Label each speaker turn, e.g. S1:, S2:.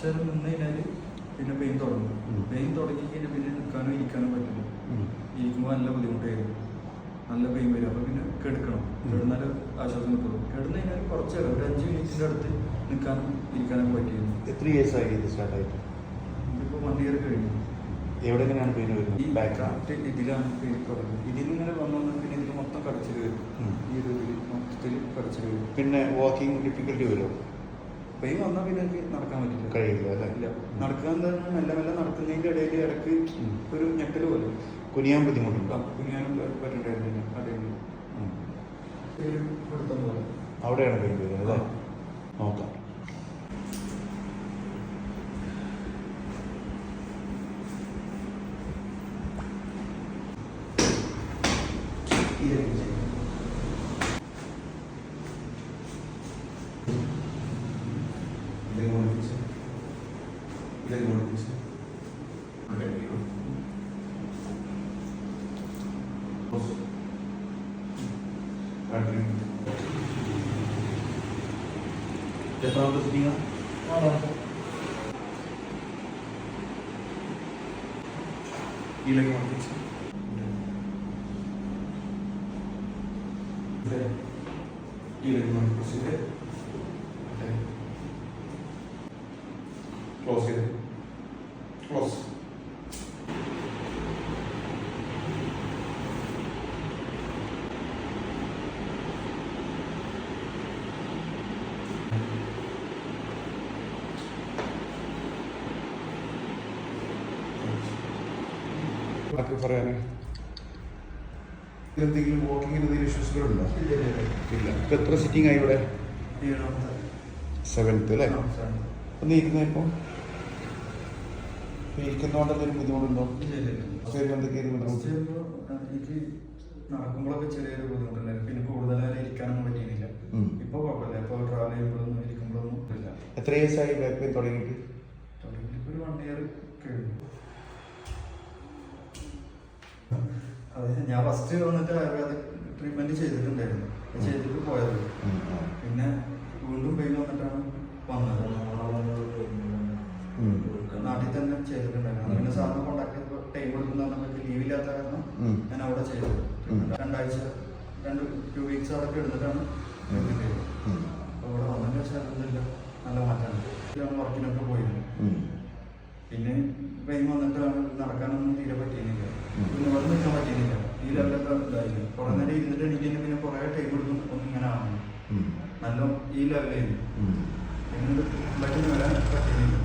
S1: കുറച്ച് നേരം നിന്ന് കഴിഞ്ഞാൽ പിന്നെ പെയിൻ തുടങ്ങും. പെയിൻ തുടങ്ങി കഴിഞ്ഞാൽ പിന്നെ നിൽക്കാനോ ഇരിക്കാനോ പറ്റില്ല. ഇരിക്കുമ്പോൾ നല്ല ബുദ്ധിമുട്ടായിരുന്നു. നല്ല പെയിൻ വരും. അപ്പോൾ പിന്നെ കിടക്കണം. കിടന്നാൽ ആശ്വാസം കിട്ടുള്ളൂ. കിടന്നു കഴിഞ്ഞാൽ കുറച്ച് നേരം ഒരു അഞ്ച് മിനിറ്റിന്റെ അടുത്ത് നിൽക്കാനും ഇരിക്കാനൊക്കെ പറ്റിയിരുന്നു.
S2: എത്ര ഇയേഴ്സ് ആയി ഇത് സ്റ്റാർട്ടായിട്ട്
S1: ഇതിപ്പോൾ വൺ ഇയർ കഴിഞ്ഞു.
S2: എവിടെ എങ്ങനെയാണ് പെയിൻ
S1: ഈ
S2: വരുന്നത് ബാക്ക്
S1: കറക്റ്റ് ഇതിലാണ് പെയിൻ തുടങ്ങുന്നത്. ഇതിൽ ഇങ്ങനെ വന്നു പിന്നെ ഇതിൽ മൊത്തം കടച്ചിൽ വരും. ഈ ഒരു മൊത്തത്തിൽ കടച്ചിൽ വരും.
S2: പിന്നെ വാക്കിംഗ് ഡിഫിക്കൽട്ടി വരുമോ?
S1: പെയിൻ വന്നാൽ പിന്നെ എനിക്ക് നടക്കാൻ പറ്റില്ല.
S2: കഴിയില്ല അല്ലേ?
S1: ഇല്ല. നടക്കാൻ തന്നെ മെല്ലെ മെല്ലെ നടക്കുന്നതിന്റെ ഇടയിൽ ഇടയ്ക്ക് ഒരു ഞെട്ടൽ പോലെ.
S2: കുനിയാൻ ബുദ്ധിമുട്ടുണ്ടോ?
S1: കുനിയാനും പറ്റണ്ടായിരുന്നു കടയിൽ ഒരു പിടുത്തം പോലെ
S2: അവിടെയാണ് പെയിൻ വരുന്നത് അല്ലേ നോക്കാം.
S1: ഈ ಇದಕ್ಕೆ ನೋಡ್ತೀವಿ
S3: ಇದಕ್ಕೆ ನೋಡ್ತೀವಿ कितना तो
S2: दिया ये
S3: लगे मान लीजिए ये लगे मान लीजिए ക്ലോസ് ചെയ്ത് ക്ലോസ് പറയാനേ. എന്തെങ്കിലും വാക്കിങ്ങിന് എന്തെങ്കിലും ഇഷ്യൂസുകളുണ്ടോ
S1: ഇല്ല,
S2: ഇപ്പം എത്ര സിറ്റിംഗ് ആയി ഇവിടെ? സെവൻത്ത് അല്ലേ. ഒന്ന് ഇരുന്ന ഇപ്പോൾ ഇരിക്കുന്നതുകൊണ്ട് എന്തെങ്കിലും ബുദ്ധിമുട്ടുണ്ടോ?
S1: എനിക്ക് നടക്കുമ്പോഴൊക്കെ ചെറിയൊരു ബുദ്ധിമുട്ടുണ്ടായിരുന്നു പിന്നെ കൂടുതൽ നേരം ഇരിക്കാനൊന്നും പറ്റിയില്ല
S2: ഉം.
S1: ഇപ്പൊ കുഴപ്പമില്ല. ഇപ്പൊ ട്രാവൽ ചെയ്യുമ്പോഴൊന്നും ഇരിക്കുമ്പോഴൊന്നും ഇല്ല
S2: എത്ര ഇയേഴ്സ് ബാക്ക് പെയിൻ തുടങ്ങിയിട്ട്?
S1: തുടങ്ങിയിട്ട് ഒരു വൺ ഇയർ കഴിഞ്ഞു. അതെ ഞാൻ ഫസ്റ്റ് വന്നിട്ട് ആയുർവേദ ട്രീറ്റ്മെന്റ് ചെയ്തിട്ടുണ്ടായിരുന്നു. ചെയ്തിട്ട് പോയത്. ഇല്ലാത്ത കാരണം. ഞാൻ അവിടെ ചെയ്തത്. രണ്ടാഴ്ച രണ്ട് ടു വീക്സ് അതൊക്കെ എടുത്തിട്ടാണ് ഇവിടെ വന്നതിന് ശേഷം അതൊന്നുമില്ല നല്ല മാറ്റമാണ് ഞാൻ വർക്കിനൊക്കെ പോയിരുന്നു. പിന്നെ പെയിൻ വന്നിട്ടാണ് നടക്കാനൊന്നും തീരെ പറ്റിയിരുന്നില്ല. പിന്നെ ഇവിടെ നിൽക്കാൻ പറ്റിയിരുന്നില്ല ഈ ലെവലൊക്കെ ഇതായിരുന്നു കുറേ നേരം ഇരുന്നിട്ട് എനിക്ക് പിന്നെ കുറേ ടൈം എടുക്കും. ഒന്നും ഇങ്ങനെ
S2: ആവുന്നു
S1: നല്ല ഈ ലെവലായിരുന്നു. പിന്നെ ബൈക്കിന് വരാൻ പറ്റിയിരുന്നില്ല